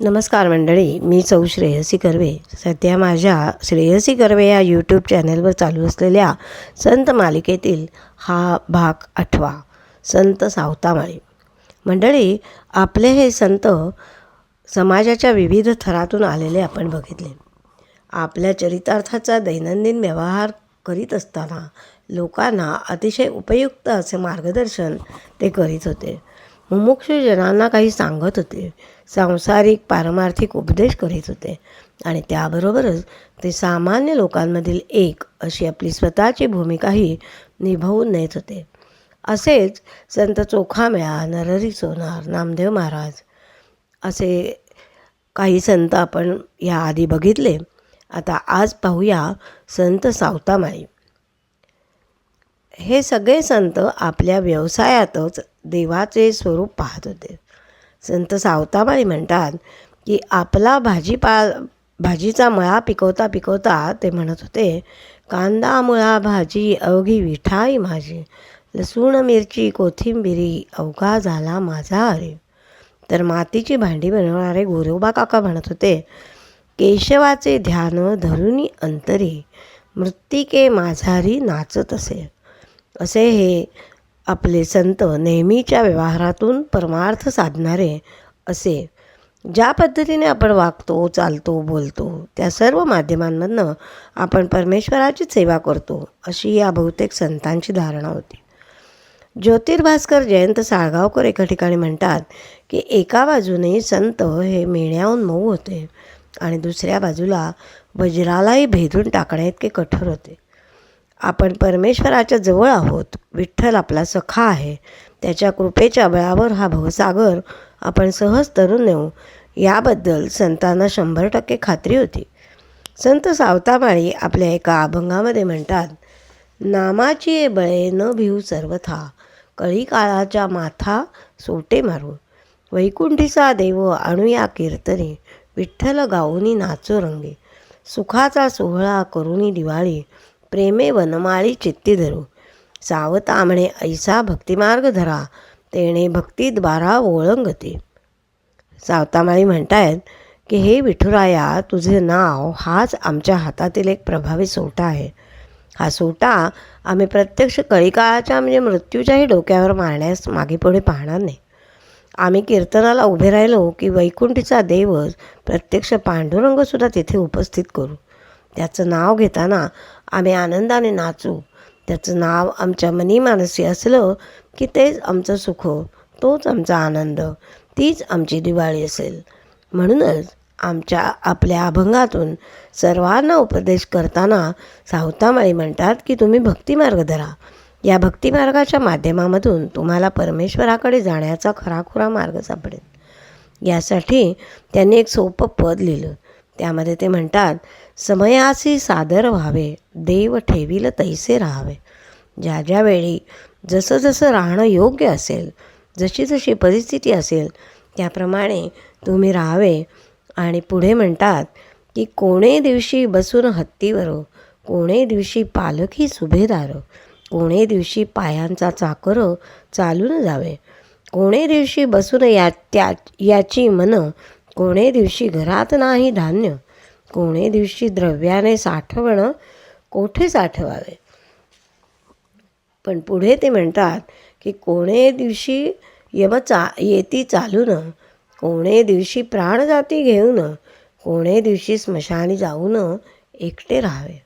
नमस्कार मंडळी मी चौ श्रेयसी कर्वे. सध्या माझ्या श्रेयसी कर्वे या यूट्यूब चॅनलवर चालू असलेल्या संत मालिकेतील हा भाग आठवा संत सावतामाळी. मंडळी आपले हे संत समाजाच्या विविध थरातून आलेले आपण बघितले. आपल्या चरितार्थाचा दैनंदिन व्यवहार करीत असताना लोकांना अतिशय उपयुक्त असे मार्गदर्शन ते करीत होते. मुमुक्षुजनांना काही सांगत होते. सांसारिक पारमार्थिक उपदेश करीत होते. आणि त्याबरोबरच ते सामान्य लोकांमधील एक अशी आपली स्वतःची भूमिकाही निभावून नेत होते. असेच संत चोखामेळा नरहरी सोनार नामदेव महाराज असे काही संत आपण या आधी बघितले. आता आज पाहूया संत सावतामाई. हे सगळे संत आपल्या व्यवसायातच देवाचे स्वरूप पाहत होते. संत सावताबाई म्हणतात की आपला भाजीपा भाजीचा मळा पिकवता पिकवता ते म्हणत होते कांदा मुळा भाजी अवघी विठाई माझी लसूण मिरची कोथिंबिरी अवघा झाला माझा अरे तर मातीची भांडी बनवणारे गोरोबा काका म्हणत होते केशवाचे ध्यान धरुनी अंतरी मृत्तिके माझारी नाचत असे. असे हे आपले संत नेहमीच्या व्यवहारातून परमार्थ साधणारे असे. ज्या पद्धतीने आपण वागतो चालतो बोलतो त्या सर्व माध्यमांमधनं आपण परमेश्वराची सेवा करतो अशी या बहुतेक संतांची धारणा होती. ज्योतिर्भास्कर जयंत साळगावकर एका ठिकाणी म्हणतात की एका बाजूने संत हे मेण्याहून मऊ होते आणि दुसऱ्या बाजूला वज्रालाही भेदून टाकण्याइतके कठोर होते. आपण परमेश्वराच्या जवळ आहोत. विठ्ठल आपला सखा आहे. त्याच्या कृपेच्या बळावर हा भवसागर आपण सहज तरून नेऊ. याबद्दल संतांना शंभर टक्के खात्री होती. संत सावतामाळी आपल्या एका अभंगामध्ये म्हणतात नामाची बळे न भिऊ सर्वथा कळी काळाच्या माथा सोटे मारू. वैकुंठीचा देव आणूया कीर्तने विठ्ठल गाऊनी नाचो रंगे. सुखाचा सोहळा करुणी दिवाळी प्रेमे वनमाळी चित्ती धरू. सावतामणे ऐसा भक्तिमार्ग धरा तेणे भक्तिद्वारा ओळंगते. सावतामाळी म्हणतायत की हे विठुराया तुझे नाव हाच आमच्या हातातील एक प्रभावी सोटा आहे. हा सोटा आम्ही प्रत्यक्ष कळीकाळाच्या म्हणजे मृत्यूच्याही डोक्यावर मारण्यास मागे पुढे पाहणार नाही. आम्ही कीर्तनाला उभे राहिलो की वैकुंठीचा देवच प्रत्यक्ष पांडुरंगसुद्धा तिथे उपस्थित करू. त्याचं नाव घेताना आम्ही आनंदाने नाचू. त्याचं नाव आमच्या मनी मानसी असलं की तेच आमचं सुख तोच आमचा आनंद तीच आमची दिवाळी असेल. म्हणूनच आमच्या आपल्या अभंगातून सर्वांना उपदेश करताना सावतामाळी म्हणतात की तुम्ही भक्तिमार्ग धरा. या भक्तिमार्गाच्या माध्यमामधून तुम्हाला परमेश्वराकडे जाण्याचा खराखुरा मार्ग सापडेल. यासाठी त्यांनी एक सोपं पद लिहिलं. त्यामध्ये ते म्हणतात समयासी सादर व्हावे देव ठेवील तैसे राहावे. ज्या ज्यावेळी जसं जसं राहणं योग्य असेल जशी जशी परिस्थिती असेल त्याप्रमाणे तुम्ही राहावे. आणि पुढे म्हणतात की कोणे दिवशी बसून हत्तीवरो कोणे दिवशी पालखी सुभेदार कोणे दिवशी पायांचा चाकर चालून जावे. कोणे दिवशी बसून या त्या याची मन कोणे दिवशी घरात नाही धान्य? कोणे दिवशी द्रव्याने साठवणं कोठे साठवावे? पण पुढे ते म्हणतात की कोणे दिवशी यमचा येती चालून कोणे दिवशी प्राणजाती घेऊन कोणे दिवशी स्मशानी जाऊन एकटे राहावे.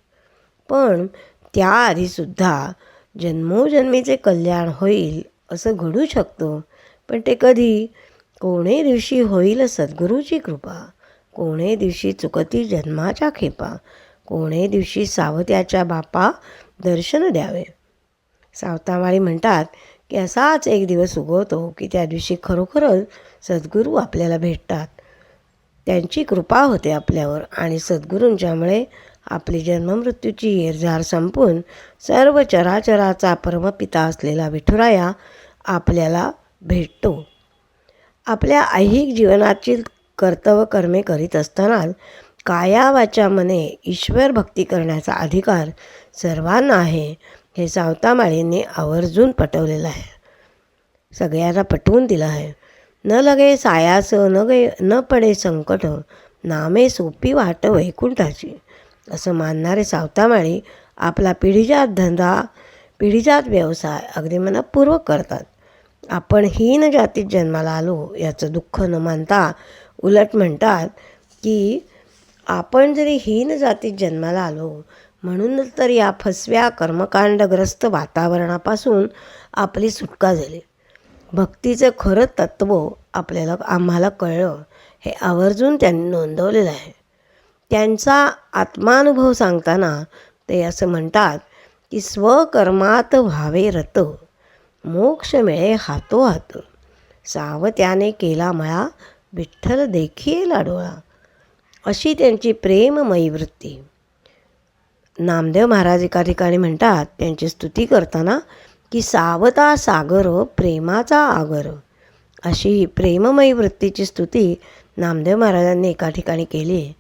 पण त्याआधीसुद्धा जन्मोजन्मीचे कल्याण होईल असं घडू शकतो पण ते कधी? कोणे दिवशी होईल सद्गुरूची कृपा? कोणे दिवशी चुकती जन्माच्या खेपा? कोणे दिवशी सावत्याच्या बापा दर्शन द्यावे? सावतामाळी म्हणतात की असाच एक दिवस उगवतो की त्या दिवशी खरोखरच सद्गुरू आपल्याला भेटतात. त्यांची कृपा होते आपल्यावर आणि सद्गुरूंच्यामुळे आपली जन्ममृत्यूची येरझार संपून सर्व चराचराचा परमपिता असलेला विठुराया आपल्याला भेटतो. आपल्या ऐहिक जीवनाची कर्तव्य कर्मे करीत असताना काया वाचा मने ईश्वर भक्ती करण्याचा अधिकार सर्वांना आहे हे सावतामाळींनी आवर्जून पटवलेलं आहे. सगळ्यांना पटवून दिलं आहे. न लगे सायास न गे न पडे संकट नामे सोपी वाट वैकुंठाची असं मानणारे सावतामाळी आपला पिढीजात धंदा पिढीजात व्यवसाय अगदी मनपूर्वक करतात. आपण हीन जातीत जन्माला आलो याचं दुःख न मानता उलट म्हणतात की आपण जरी हीन जातीत जन्माला आलो म्हणूनच तर या फसव्या कर्मकांडग्रस्त वातावरणापासून आपली सुटका झाली. भक्तीचं खरं तत्त्व आपल्याला आम्हाला कळलं. हे आवर्जून त्यांनी नोंदवलेलं आहे. त्यांचा आत्मानुभव सांगताना ते असं म्हणतात की स्वकर्मात व्हावे रत. मोक्ष मिळे हातोहात सावत्याने केला मळा विठ्ठल देखील डोळा अशी त्यांची प्रेममयी वृत्ती. नामदेव महाराज एका ठिकाणी म्हणतात त्यांची स्तुती करताना की सावता सागर प्रेमाचा आगर. अशी प्रेममयी वृत्तीची स्तुती नामदेव महाराजांनी एका ठिकाणी केली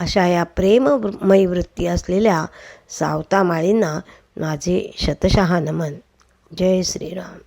अशा या प्रेममयी वृत्ती असलेल्या सावता माळींना माझे शतशहा नमन. जय श्रीराम